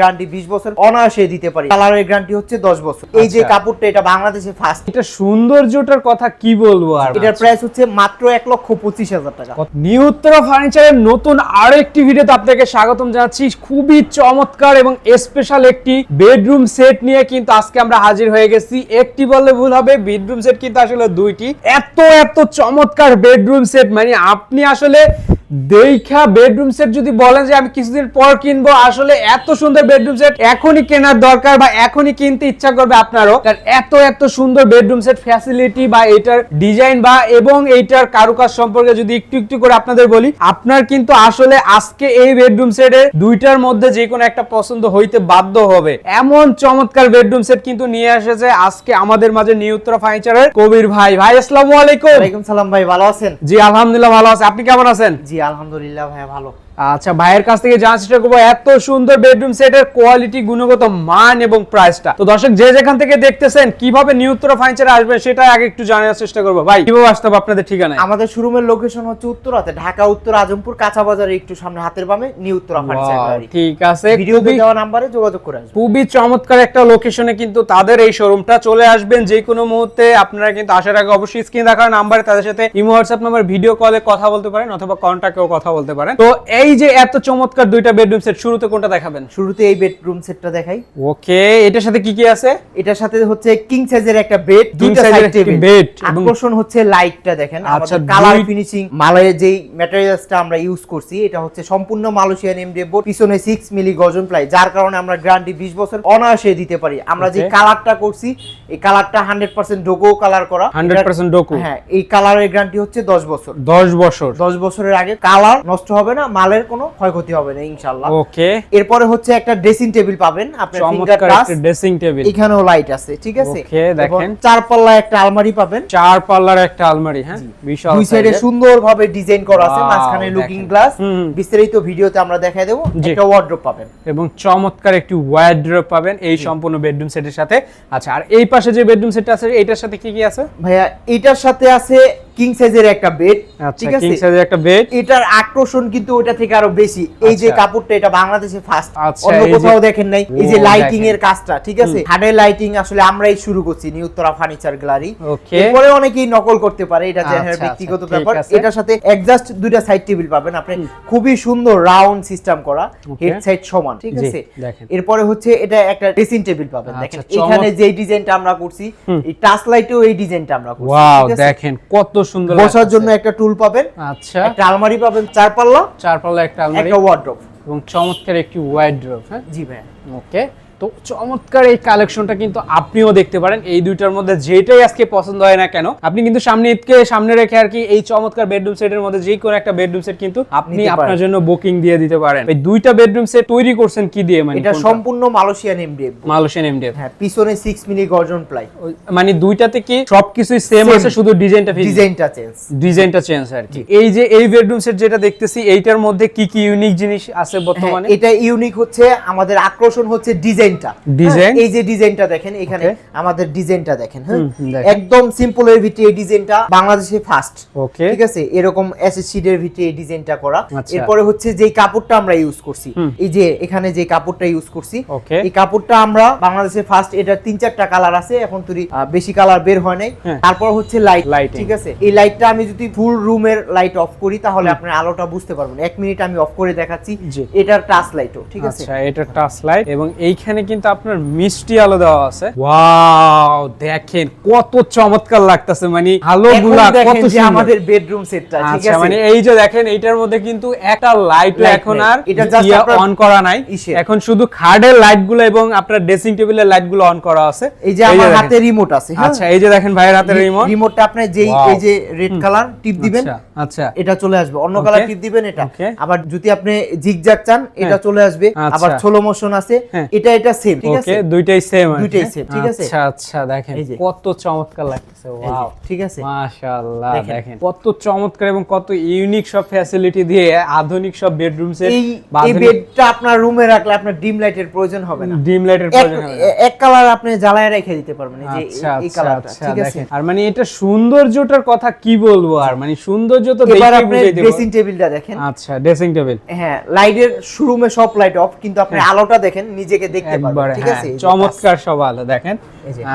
Guarantee বিশ বছর অনায়াসে দিতে পারি। কালারের গ্যারান্টি হচ্ছে দশ বছর। এই যে আচ্ছা। কাপড়টা এটা বাংলাদেশে ফার্স্ট এটা সৌন্দর্যটার কথা কি বলব আর? এটার প্রাইস হচ্ছে মাত্র এক লক্ষ পঁচিশ হাজার টাকা। নিউ উত্তরা ফার্নিচারের নতুন আরও একটি ভিডিওতে আপনাকে স্বাগতম জানাচ্ছি। খুবই চমৎকার এবং স্পেশাল একটি বেডরুম সেট নিয়ে কিন্তু আজকে আমরা হাজির হয়ে গেছি। একটি বললে ভুল হবে বেডরুম সেট কিন্তু আসলে দুইটি। এত এত চমৎকার বেডরুম সেট মানে আপনি আসলে দেখা বেডরুম সেট যদি বলেন যে আমি কিছুদিন পর কিনবো আসলে এত সুন্দর বেডরুম সেট এখনই কেনার দরকার বা এখনই কিনতে ইচ্ছা করবে আপনারও। কারণ এত এত সুন্দর বেডরুম সেট ফ্যাসিলিটি বা এটার ডিজাইন বা এবং এইটার কারুকাজ সম্পর্কে যদি একটু একটু করে আপনাদের বলি আপনার কিন্তু আসলে আজকে এই বেডরুম সেটের দুইটার মধ্যে যে কোনো একটা পছন্দ হইতে বাধ্য হবে। এমন চমৎকার বেডরুম সেট কিন্তু নিয়ে এসেছে আজকে আমাদের মাঝে নিউ উত্তরা ফার্নিচারের কবির ভাই। ভাই আসসালামু আলাইকুম। ওয়ালাইকুম সালাম ভাই ভালো আছেন? জি আলহামদুলিল্লাহ ভালো আছে। আপনি কেমন আছেন? জি আলহামদুলিল্লাহ ভাইয়া ভালো। আচ্ছা ভাইয়ের কাছ থেকে জানার চেষ্টা করব এত সুন্দর বেডরুম সেটের কোয়ালিটি গুণগত মান এবং প্রাইসটা তো দর্শক যে যেখান থেকে দেখতেছেন কীভাবে নিউ উত্তরা ফার্নিচারে আসবেন সেটা আগে একটু জানার চেষ্টা করব। ভাই কীভাবে আসতে হবে আপনাদের ঠিকানায়? আমাদের শোরুমের লোকেশন হচ্ছে উত্তরাতে ঢাকা উত্তর আজমপুর কাঁচা বাজারে একটু সামনে হাতের বামে নিউ উত্তরা ফার্নিচার ঠিক আছে। ভিডিওতে খুবই- দেওয়া নাম্বারে যোগাযোগ করে আসবেন। খুবই চমৎকার একটা লোকেশনে কিন্তু তাদের এই শোরুমটা চলে আসবেন। যে কোনো মুহূর্তে আপনারা কিন্তু আসার আগে অবশ্যই স্ক্রিন দেখার নাম্বারে তাদের সাথে ইমো হোয়াটসঅ্যাপ নাম্বার ভিডিও কলে কথা বলতে পারেন অথবা কন্ট্যাক্টেও কথা বলতে পারেন। তো এই যে এত চমৎকার দুইটা বেডরুম সেট শুরুতে কোনটা দেখাবেন? শুরুতে এই বেডরুম সেটটা দেখাই। ওকে এটার সাথে কি কি আছে? এটার সাথে হচ্ছে কিং সাইজের একটা বেড দুইটা সাইড টেবিল এবং- আকর্ষণ হচ্ছে লাইটটা দেখেন আচ্ছা, আমাদের কালার ফিনিশিং মালের যেই ম্যাটেরিয়ালসটা আমরা ইউজ করছি এটা হচ্ছে সম্পূর্ণ মালয়েশিয়ান এমডিএফ বোর্ড পিছনে 6 মিলি গর্জন প্লাই যার কারণে আমরা গ্যারান্টি 20 বছর অনায়াসে দিতে পারি। আমরা যে. কালারটা করছি এই কালারটা 100% ডোকো কালার করা 100% ডোকো। হ্যাঁ এই কালারের গ্যারান্টি হচ্ছে 10 বছর। দশ বছর। 10 বছরের আগে কালার নষ্ট হবে না মালের কোনো ক্ষয়ক্ষতি হবে না ইনশাআল্লাহ। ওকে। এরপরে হচ্ছে একটা ড্রেসিং টেবিল পাবেন আপনার ফিঙ্গার টাচ ড্রেসিং টেবিল এখানেও লাইট আছে ঠিক আছে? Okay, দেখেন। চার পাল্লা একটা আলমারি পাবেন। চার পাল্লার একটা আলমারি হ্যাঁ? বিশাল দুই সাইডে। সুন্দরভাবে ডিজাইন করা আছে মাঝখানে লুকিং গ্লাস বিস্তারিত ভিডিওতে আমরা দেখাই দেবো। একটা ওয়ার্ড্রপ পাবেন। এবং চমৎকার একটি ওয়ার্ড্রপ পাবেন এই সম্পূর্ণ বেডরুম সেটের সাথে। আচ্ছা আর এই পাশে যে বেডরুম সেটটা আছে এটার সাথে কি কি আছে? ভাইয়া এটার সাথে আছে কিং সাইজের একটা বেড আচ্ছা ঠিক কিং সাইজের একটা বেড এটার আকর্ষণ কিন্তু ওটা থেকে আরও বেশি। এই যে আচ্ছা। কাপড়টা এটা বাংলাদেশে ফার্স্ট আচ্ছা, অন্য কোথাও দেখেন নাই। এই যে লাইটিং এর কাজটা ঠিক আছে? হাডের লাইটিং আসলে আমরাই শুরু করছি নিউ উত্তরা ফার্নিচার গ্যালারি. এরপরে অনেকেই নকল করতে পারে এটা আচ্ছা, ব্যক্তিগত ব্যাপার। এটার সাথে একজাস্ট দুইটা সাইড টেবিল পাবেন আপনি। খুবই সুন্দর রাউন্ড সিস্টেম করা. হেড সাইড সমান ঠিক আছে? দেখেন। এরপরে হচ্ছে এটা একটা ড্রেসিং টেবিল পাবেন। দেখেন এখানে যে ডিজাইনটা আমরা করছি এই টাচ লাইটেও এই ডিজাইনটা আমরা করছি ওয়াও দেখেন কত সুন্দর বসার জন্য একটা টুল পাবেন। আচ্ছা। একটা আলমারি পাবেন চার পাল্লা চার পাল্লা একটা আলমারি। একটা ওয়ার্ড্রপ এবং চমৎকার একটি ওয়ার্ড্রপ হ্যাঁ? জি ভাই ওকে তো চমৎকার এই কালেকশনটা কিন্তু আপনিও দেখতে পারেন। এই দুইটার মধ্যে যেটাই আজকে পছন্দ হয় না কেন আপনি কিন্তু সামনে ঈদকে সামনে রেখে আর কি এই চমৎকার বেডরুম সেটের মধ্যে যে কোনো একটা বেডরুম সেট কিন্তু আপনি আপনার জন্য বুকিং দিয়ে দিতে পারেন। এই দুইটা বেডরুম সেট তৈরি করছেন কি দিয়ে মানে এটা সম্পূর্ণ মালয়েশিয়ান এমডিএফ মালয়েশিয়ান এমডিএফ হ্যাঁ পিছনে 6 মিলি গর্জন প্লাই। মানে দুইটাতে কি সবকিছুই সেম আছে শুধু ডিজাইনটা ডিজাইনটা চেঞ্জ ডিজাইনটা চেঞ্জ আর কি। এই যে এই বেডরুম সেট যেটা দেখতেছি এইটার মধ্যে কি কি ইউনিক জিনিস আছে বর্তমানে? এটা ইউনিক হচ্ছে আমাদের আকর্ষণ হচ্ছে ডিজাইনটা। Design? এই যে ডিজাইনটা দেখেন এখানে আমাদের ডিজাইনটা দেখেন হ্যাঁ। একদম সিম্পল এর ভিতরে এই ডিজাইনটা বাংলাদেশে ফার্স্ট ওকে ঠিক আছে? এরকম এসএসসি এর ভিতরে এই ডিজাইনটা করা। আচ্ছা। এরপরে হচ্ছে যেই কাপড়টা আমরা ইউজ করছি এই যে এখানে যে কাপড়টা ইউজ করছি এই কাপড়টা আমরা বাংলাদেশে ফার্স্ট এটার তিন চারটা কালার আছে এখন তুই বেশি কালার বের হয় নাই। হ্যাঁ। তারপর হচ্ছে লাইট Lighting. ঠিক আছে? এই লাইটটা আমি যদি ফুল রুমের লাইট অফ করি তাহলে আপনার আলোটা বুঝতে পারবেন। এক মিনিট আমি অফ করে দেখাচ্ছি। এটার টাচ লাইটও ঠিক আছে? আচ্ছা এটা টাচ লাইট এবং এইখানে কিন্তু আপনার মিষ্টি আলো দেওয়া আছে। ওয়াও দেখেন কত চমৎকার লাগতেছে মানে আলো গুলা কত আমাদের বেডরুম সেটটা ঠিক আচ্ছা আছে? মানে এই যে দেখেন এইটার মধ্যে কিন্তু একটা লাইট এখন আর এটা আপনার অন করা নাই। এখন শুধু খাটের লাইটগুলো এবং আপনার ড্রেসিং টেবিলের লাইটগুলো অন করা আছে। এই যে আমার হাতে রিমোট আছে হ্যাঁ? আচ্ছা এই যে দেখেন ভাইয়ের হাতের রিমোট রিমোটটা আপনি যেই এই যে রেড কালার টিপ দিবেন। আচ্ছা আচ্ছা। এটা চলে আসবে। অন্য কালার টিপ দিবেন এটা। আবার যদি আপনি জিগজ্যাগ চান এটা চলে আসবে। আচ্ছা। আবার স্লো মোশন আছে। হ্যাঁ। এটা এটা সেম ঠিক আছে? দুইটাই সেম দুইটাই same, ঠিক আছে? আচ্ছা আচ্ছা দেখেন কত চমৎকার লাগতেছে ওয়াও ঠিক আছে? মাশাআল্লাহ দেখেন। কত চমৎকার এবং কত ইউনিক সব ফ্যাসিলিটি দিয়ে আধুনিক সব বেডরুম সেট এই বেডটা আপনার রুমে রাখলে আপনার ডিম লাইটের প্রয়োজন হবে না। ডিম লাইটের প্রয়োজন হবে না। এক কালার আপনি জ্বালায় রেখে দিতে পারবেন এই যে এই- আচ্ছা এই আচ্ছা কালারটা আচ্ছা ঠিক আছে? আর মানে এটা সৌন্দর্যটার কথা কি বলব আর? মানে সৌন্দর্য তো দেখে বুঝাই দেব ড্রেসিং টেবিলটা দেখেন। আচ্ছা ড্রেসিং টেবিল হ্যাঁ লাইটের শোরুমে সব লাইট অফ কিন্তু আপনি আলোটা দেখেন নিজেকে দেখতে ঠিক হ্যাঁ আছে? চমৎকার সব আলো দেখেন।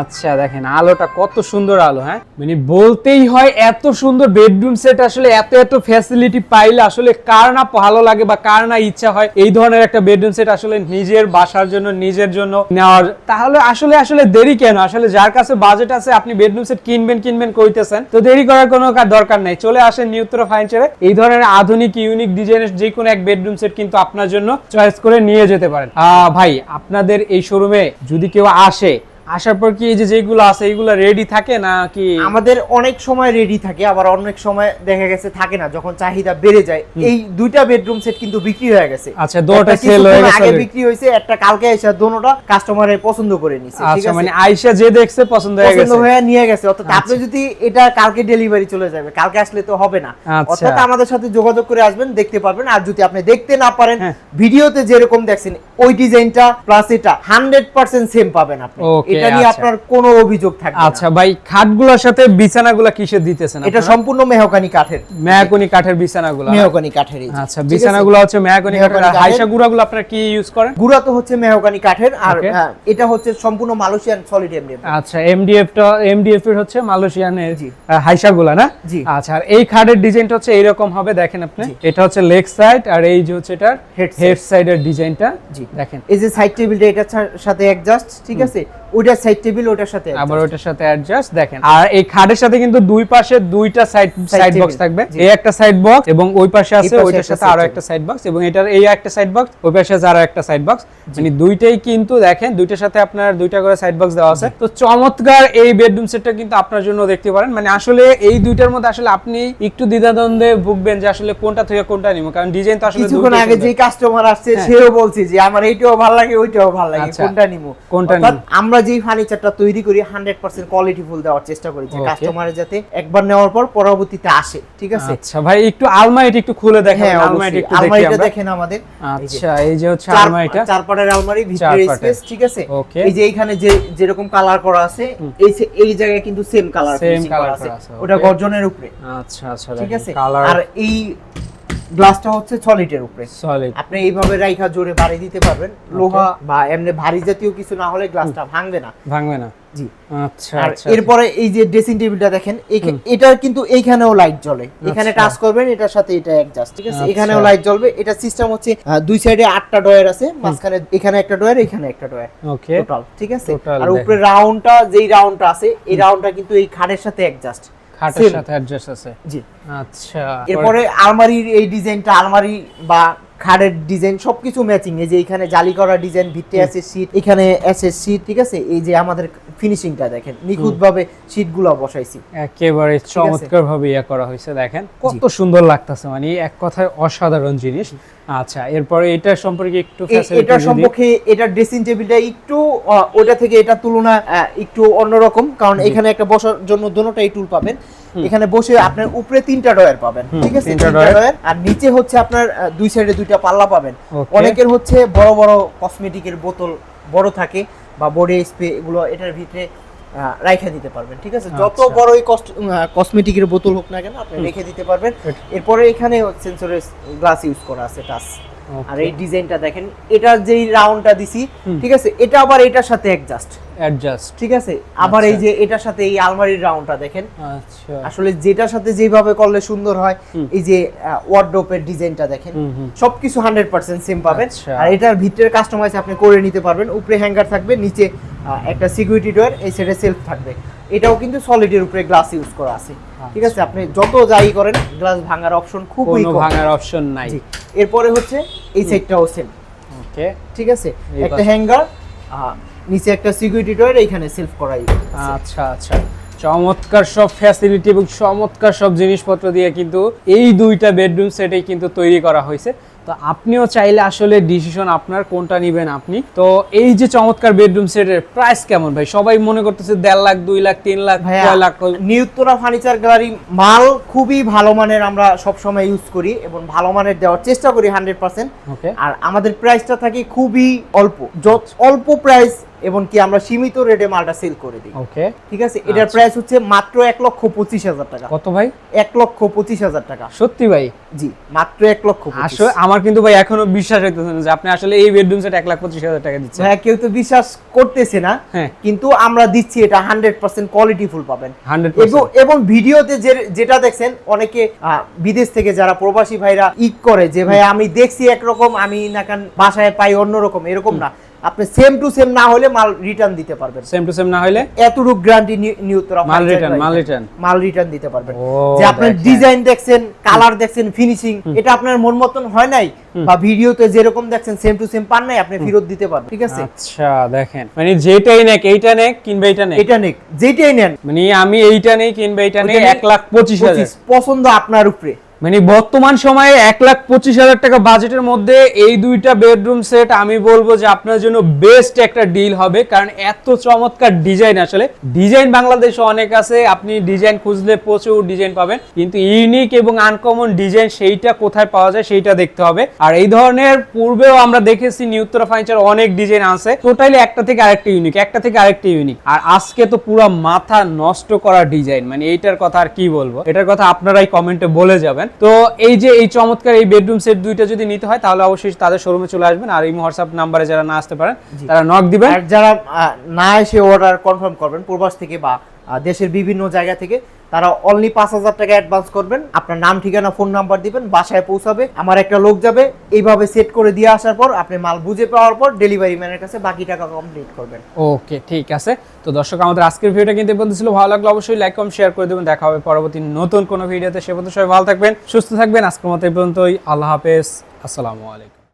আচ্ছা দেখেন আলোটা কত সুন্দর আলো হ্যাঁ? মানে বলতেই হয় এত সুন্দর বেডরুম সেট আসলে এত এত ফ্যাসিলিটি পাইলে আসলে কার না ভালো লাগে বা কার না ইচ্ছা হয় এই ধরনের একটা বেডরুম সেট আসলে নিজের বাসার জন্য নিজের জন্য নেওয়ার। তাহলে আসলে আসলে দেরি কেন? আসলে যার কাছে বাজেট আছে আপনি বেডরুম সেট কিনবেন কিনবেন কইতেছেন। তো দেরি করার কোনো দরকার নেই। চলে আসেন নিউত্র ফার্নিচারে এই ধরনের আধুনিক ইউনিক ডিজাইনের যে কোনো এক বেডরুম সেট কিন্তু আপনার জন্য চয়েস করে নিয়ে যেতে পারেন। ভাই আপনাদের এই শোরুমে যদি কেউ আসে আসার পর কি এই যে যেগুলো আছে এইগুলো রেডি থাকে না কি আমাদের অনেক সময় রেডি থাকে আবার অনেক সময় দেখা গেছে থাকে না যখন চাহিদা বেড়ে যায় এই দুইটা বেডরুম সেট কিন্তু বিক্রি হয়ে গেছে। আচ্ছা, দুটোটা একটা sell হয়ে গেছে আগে বিক্রি হয়েছে একটা কালকে এসে দোনোটা কাস্টমারে পছন্দ করে নিছে ঠিক আচ্ছা আছে? মানে আয়সা যে দেখছে পছন্দ হয়ে গেছে। পছন্দ হয়ে নিয়ে গেছে অর্থাৎ আপনি যদি এটা কালকে ডেলিভারি চলে যাবে কালকে আসলে তো হবে না। আচ্ছা। অর্থাৎ আমাদের সাথে যোগাযোগ করে আসবেন দেখতে পারবেন আর যদি আপনি দেখতে না পারেন হ্যাঁ। ভিডিওতে যেরকম দেখছেন ওই ডিজাইনটা প্লাস এটা হান্ড্রেড পার্সেন্ট সেম পাবেন আপনি। এটা নিয়ে আচ্ছা। আপনার কোনো অভিযোগ থাকবে আচ্ছা ভাই খাটগুলোর সাথে বিছানাগুলো কিসের দিতেছেন এটা সম্পূর্ণ মেহকানি কাঠের। মেয়াকনি কাঠের বিছানাগুলো। মেহকানি কাঠের আচ্ছা বিছানাগুলো হচ্ছে মেয়াকনি কাঠের। হাইসা গুড়াগুলো আপনারা কি ইউজ করেন? গুড়া তো হচ্ছে মেহকানি কাঠের আর হ্যাঁ, এটা হচ্ছে সম্পূর্ণ মালয়েশিয়ান সলিড এমডিএম আচ্ছা এমডিএফ টা এমডিএফ এর হচ্ছে মালয়েশিয়ানের জি। হাইসা গুলা না? জি। আচ্ছা আর এই খাটের ডিজাইনটা হচ্ছে এইরকম হবে দেখেন আপনি। এটা হচ্ছে লেগ সাইড আর এই যে হচ্ছে এটার side। হেড সাইডের ডিজাইনটা জি। দেখেন। এই যে সাইড টেবিলটা এটার সা- সাথে অ্যাডজাস্ট ঠিক আছে? ওইটার সাইড টেবিল ওটার সাথে আবার ওটার সাথে অ্যাডজাস্ট দেখেন। আর এই খাটের সাথে কিন্তু দুই পাশে দুইটা সাইড সাইড বক্স থাকবে। এই একটা সাইড বক্স এবং ওই পাশে আছে ওইটার সাথে আরও একটা সাইড বক্স এবং এটার এই একটা সাইড বক্স ওই পাশে আছে আরও একটা সাইড বক্স মানে দুইটাই কিন্তু দেখেন দুইটার সাথে আপনার দুইটা করে সাইড বক্স দেওয়া আছে। তো চমৎকার এই বেডরুম সেটটা কিন্তু আপনার জন্য দেখতে পারেন। মানে আসলে এই দুইটার মধ্যে আসলে আপনি একটু দ্বিধাদ্বন্দ্বে ভুগবেন যে আসলে কোনটা থেকে কোনটা নিব কারণ ডিজাইন তো আসলে কিছুক্ষণ আগে যে কাস্টমার আসছে হ্যাঁ। সেও বলছে যে আমার এইটাও ভালো লাগে ওইটাও ভালো লাগে আচ্ছা। কোনটা নিমু কোনটা নিমু? আমরা যেই ফার্নিচারটা তৈরি করি হান্ড্রেড পার্সেন্ট কোয়ালিটি ফুল দেওয়ার চেষ্টা করি যে. কাস্টমারের যাতে একবার নেওয়ার পর পরবর্তীতে আসে ঠিক আছে? আচ্ছা ভাই একটু আলমারিটা একটু খুলে দেখেন হ্যাঁ আলমারিটা একটু দেখি আমরা। দেখেন আমাদের। যে আচ্ছা এই যে হচ্ছে আলমারিটা। চার পাটের আলমারি ভিতরে স্পেস ঠিক আছে? এই যে এইখানে যে যেরকম কালার করা আছে এই এই জায়গায় কিন্তু সেম কালার সেম করা আছে। ওটা গর্জনের উপরে। আচ্ছা আচ্ছা ঠিক আছে? আর এই গ্লাসটা হচ্ছে সলিডের উপরে। সলিড আপনি এইভাবে রাইখা জোরে বাড়ি দিতে পারবেন। লোহা বা এমনি ভারী জাতীয় কিছু না হলে গ্লাসটা ভাঙবে না। ভাঙবে না। জি। আচ্ছা আচ্ছা এরপরে এই যে ড্রেসিং টেবিলটা দেখেন এটার কিন্তু এইখানেও লাইট জ্বলে। এখানে আচ্ছা। টাচ করবেন এটার সাথে এটা অ্যাডজাস্ট ঠিক আছে? আচ্ছা। এখানেও লাইট জ্বলবে। এটা সিস্টেম হচ্ছে দুই সাইডে আটটা ডয়ার আছে মাঝখানে এখানে একটা ডয়ার এখানে একটা ডয়ার ওকে টোটাল ঠিক আছে? আর। উপরে রাউন্ডটা যেই রাউন্ডটা আছে এই রাউন্ডটা কিন্তু এই খাটের সাথে অ্যাডজাস্ট খাটের সাথে অ্যাডজাস্ট আছে। জি। আচ্ছা। এরপরে আলমারির এই ডিজাইনটা আলমারি বা খাটের ডিজাইন সবকিছু ম্যাচিং এই যে এখানে জালি করা ডিজাইন ভিত্তি আছে শীট এখানে এসএস শীট ঠিক আছে? এই যে আমাদের ফিনিশিংটা দেখেন নিখুঁত ভাবে শীটগুলো বসাইছি। একেবারে চমৎকার ভাবে ইয়া করা হয়েছে দেখেন। কত সুন্দর লাগতেছে মানে এক কথায় অসাধারণ জিনিস। আচ্ছা এরপরে এটা সম্পর্কে একটু এটা সম্পর্কে এটা ড্রেসিং টেবিলটা একটু ওটা থেকে এটা তুলনা একটু অন্যরকম কারণ এখানে একটা বসার জন্য দুটোটাই টুল পাবেন। এখানে বসে আপনার উপরে তিনটা ডয়ার পাবেন ঠিক আছে? তিনটা ডয়ার। আর নিচে হচ্ছে আপনার দুই সাইডে দুইটা পাল্লা পাবেন। অনেকের হচ্ছে বড় বড় কসমেটিকের বোতল বড় থাকে বা বডি স্প্রে এগুলো এটার ভিতরে রাইখা দিতে পারবেন ঠিক আছে যত আচ্ছা। বড়ই কসমেটিকের বোতল হোক না কেন আপনি রেখে দিতে পারবেন এরপরে এখানে সেন্সরের গ্লাস ইউজ করা আছে টাচ. আর এই ডিজাইনটা দেখেন এটা যেই রাউন্ডটা দিছি ঠিক আছে এটা আবার এটার সাথে অ্যাডজাস্ট অ্যাডজাস্ট ঠিক আছে? আবার এই যে এটার সাথে এই আলমারির রাউন্ডটা দেখেন। আচ্ছা। আসলে যেটার সাথে যেভাবে করলে সুন্দর হয় এই যে ওয়ার্ডরোপের ডিজাইনটা দেখেন। সবকিছু হান্ড্রেড পার্সেন্ট সেম পাবেন। আচ্ছা। আর এটার ভিতরে কাস্টমাইজ আপনি করে নিতে পারবেন। উপরে হ্যাঙ্গার থাকবে নিচে একটা সিকিউরিটি ডোর এই সাইডে সেলফ থাকবে। এটাও কিন্তু সলিডের উপরে গ্লাস ইউজ করা আছে। ঠিক আছে? আপনি যত যাই করেন গ্লাস ভাঙার অপশন খুবই কোনো কম। ভাঙার অপশন নাই। এরপরে হচ্ছে এই সাইডটাও সেম ওকে। ঠিক আছে? একটা হ্যাঙ্গার নিচে একটা সিকিউরিটি ডোর এখানে সেলফ করাই আচ্ছা আচ্ছা। চমৎকার সব ফ্যাসিলিটি এবং চমৎকার সব জিনিসপত্র দিয়ে কিন্তু এই দুইটা বেডরুম সেটেই কিন্তু তৈরি করা হয়েছে। তো আপনিও চাইলে আসলে ডিসিশন আপনার কোনটা নেবেন আপনি। তো এই যে চমৎকার বেডরুম সেটের প্রাইস কেমন ভাই? সবাই মনে করতেছে দেড় লাখ দুই লাখ তিন লাখ ছয় লাখ। নিউত্তরা ফার্নিচার গ্যালারি মাল খুবই ভালো মানের আমরা সবসময় ইউজ করি এবং ভালো মানের দেওয়ার চেষ্টা করি হান্ড্রেড পার্সেন্ট ওকে আর আমাদের প্রাইসটা থাকে খুবই অল্প। যত অল্প প্রাইস এবং কি আমরা সীমিত রেটে মালটা সেল করে দিই। ওকে ঠিক আছে? এটার আচ্ছা। প্রাইস হচ্ছে মাত্র এক লক্ষ পঁচিশ হাজার টাকা। কত ভাই? এক লক্ষ পঁচিশ হাজার টাকা। সত্যি ভাই? জি মাত্র এক লক্ষ আসলে আমার কিন্তু ভাই এখনও বিশ্বাস হইতেছে না যে আপনি আসলে এই বেডরুম সেট এক লাখ পঁচিশ হাজার টাকা দিচ্ছেন। হ্যাঁ কেউ তো বিশ্বাস করতেছে না হ্যাঁ। কিন্তু আমরা দিচ্ছি এটা হান্ড্রেড পার্সেন্ট কোয়ালিটি ফুল পাবেন। এবং এবং ভিডিওতে যে- যেটা দেখছেন অনেকে বিদেশ থেকে যারা প্রবাসী ভাইরা ইক করে যে ভাই আমি দেখছি একরকম আমি নাকান বাসায় পাই অন্যরকম। এরকম না। আপনি সেম টু সেম না হলে মাল রিটার্ন দিতে পারবেন। সেম টু সেম না হইলে এতটুকু গ্যারান্টি নিউতরা মাল রিটার্ন মাল রিটার্ন মাল রিটার্ন দিতে পারবেন। যে আপনার ডিজাইন দেখছেন কালার দেখছেন ফিনিশিং এটা আপনার মন মতন হয় নাই বা ভিডিওতে যেরকম দেখছেন সেম টু সেম পান নাই আপনি ফেরত দিতে পারবেন ঠিক আছে? আচ্ছা দেখেন। মানে যেটাই নেক এইটা নেক কিনবে এইটা নেক? এটা নেক যেটাই নেন। মানে আমি এইটা নেই কিনবে এইটা নেই এক লাখ পঁচিশ হাজার। পছন্দ আপনার উপরে। মানে বর্তমান সময়ে এক লাখ পঁচিশ হাজার টাকা বাজেটের মধ্যে এই দুইটা বেডরুম সেট আমি বলব যে আপনার জন্য বেস্ট একটা ডিল হবে। কারণ এত চমৎকার ডিজাইন আসলে। ডিজাইন বাংলাদেশে অনেক আছে, আপনি ডিজাইন খুঁজলে প্রচুর ডিজাইন পাবেন। কিন্তু ইউনিক এবং আনকমন ডিজাইন সেইটা কোথায় পাওয়া যায় সেইটা দেখতে হবে। আর এই ধরনের পূর্বেও আমরা দেখেছি নিউত্তরা ফার্নিচার অনেক ডিজাইন আছে টোটালি একটা থেকে আরেকটা ইউনিক একটা থেকে আরেকটা ইউনিক আর আজকে তো পুরো মাথা নষ্ট করা ডিজাইন মানে এইটার কথা আর কি বলব? এটার কথা আপনারাই কমেন্টে বলে যাবেন। তো এই যে এই চমৎকার এই বেডরুম সেট দুইটা যদি নিতে হয় তাহলে অবশ্যই তাদের শোরুমে চলে আসবেন। আর এই হোয়াটসঅ্যাপ নাম্বারে যারা না আসতে পারেন তারা নক দিবেন। আর যারা না এসে অর্ডার কনফার্ম করবেন পূর্বাস থেকে বা দেশের বিভিন্ন জায়গা থেকে তারা অনলি পাঁচ হাজার টাকা অ্যাডভান্স করবেন। আপনার নাম, ঠিকানা ফোন নাম্বার দিবেন, বাসায় পৌঁছাবে। আমার একটা লোক যাবে, এইভাবে সেট করে দিয়ে আসার পর আপনি মাল বুঝে পাওয়ার পর ডেলিভারি ম্যানের কাছে বাকি টাকা কমপ্লিট করবেন। ওকে, ঠিক আছে। তো দর্শক, আমাদের আজকের ভিডিওটা কিন্তু বলতে ছিল। ভালো লাগলে অবশ্যই লাইক কম শেয়ার করে দেবেন। দেখা হবে পরবর্তী নতুন কোনো ভিডিওতে সে পর্যন্ত সবাই ভালো থাকবেন, সুস্থ থাকবেন। আজকের মতো এই পর্যন্তই। আল্লাহ হাফেজ। আসসালামু আলাইকুম।